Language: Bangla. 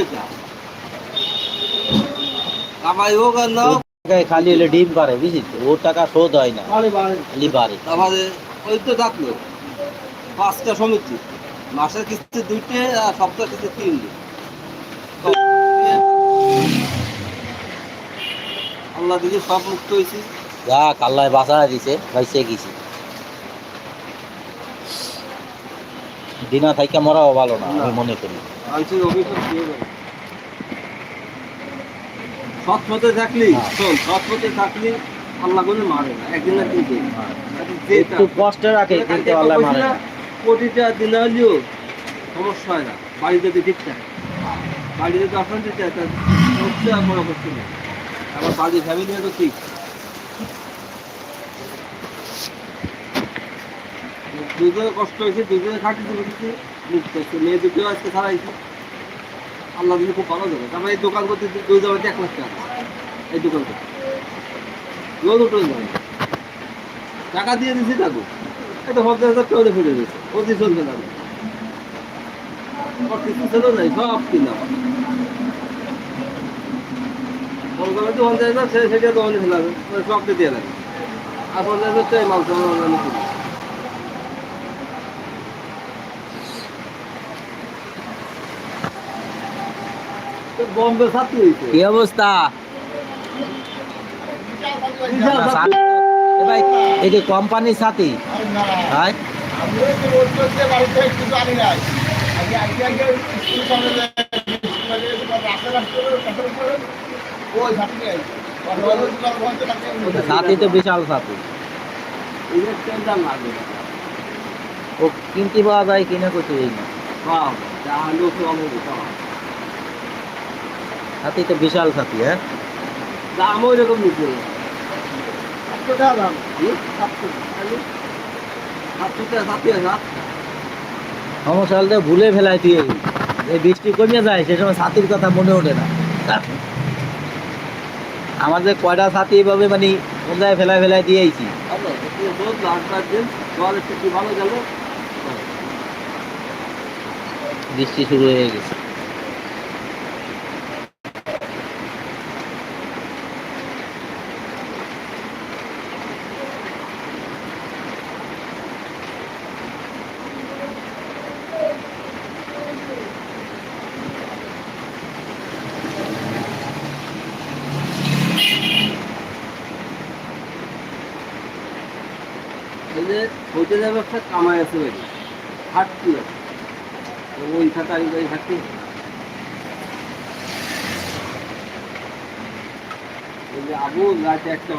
এটা কামাই হোক আর না খালি হলে ডিম পারে বুঝিস ওর টাকা শোধ হয় না। খালি ওই তো ডাকলো। পাঁচটা সমিতি। মাসের কিস্তি দুইটে আর সপ্তাহ কিস্তি তিনটে। আল্লাহ দিকে সব মুক্ত হয়েছি। যা কাল্লায় বাসা দিছে ভাইসে গেছি। দিনা থাইকা মরাও ভালো না আমি মনে করি। সৎ পথে থাকলি হ্যাঁ। শোন সৎ পথে থাকলি আল্লাহ কোনো মারে না একদিন না তিনটে একটু কষ্টে রাখে কিন্তু আল্লাহ মারে না কোটিটা দিনে হলেও সমস্যা হয় না যদি ঠিক থাকে। বাড়িতে যদি অশান্তি চায় তার হচ্ছে আর করতে নেই। আবার বাড়ির ফ্যামিলি তো ঠিক। দুজনে কষ্ট হয়েছে, দুজনে খাটিতে বসেছে মুক্ত হচ্ছে মেয়ে দুটো আজকে ছাড়াইছে। আল্লাহ দিলে খুব ভালো দেবে। তারপরে এই দোকান করতে দুই যাবে এক লাখ টাকা এই দোকান করতে। লোন উঠে যাবে টাকা দিয়ে দিছি টাকু এটা পঞ্চাশ হাজার টাকা ফিরে দিয়েছে। অতি চলবে না সব কিনা। পঞ্চাশ হাজার সেটা তো অনেক লাগবে সবকে দিয়ে লাগে আর পঞ্চাশ হাজার টাকা সামান অনলাইনে কিনি তো বম্বে ছাত্রী হয়েছে কি অবস্থা? এই যে কোম্পানির সাথী হ্যাঁ সাথী তো বিশাল সাথী ও কিনতে পাওয়া যায় কিনে করতে যাই না। সাথী তো বিশাল সাথী হ্যাঁ? দামও এরকম রকম নিচ্ছে সাতশো টাকা দাম সাতশো। সাতশো টাকা সাতশো হাজার সমস্যা হলে ভুলে ফেলাই তুই এই বৃষ্টি কমে যায় সে সময় সাথীর কথা মনে ওঠে না। আমাদের কয়টা সাথী এভাবে মানে কোন জায়গায় ফেলাই ফেলাই দিয়েছি। বৃষ্টি শুরু হয়ে গেছে। যে হোটেলের ব্যবসা কামাই আছে বাড়ি। হাটতি আছে। ওই খাতা এই হাটতি এই যে আবু, রাতে একটা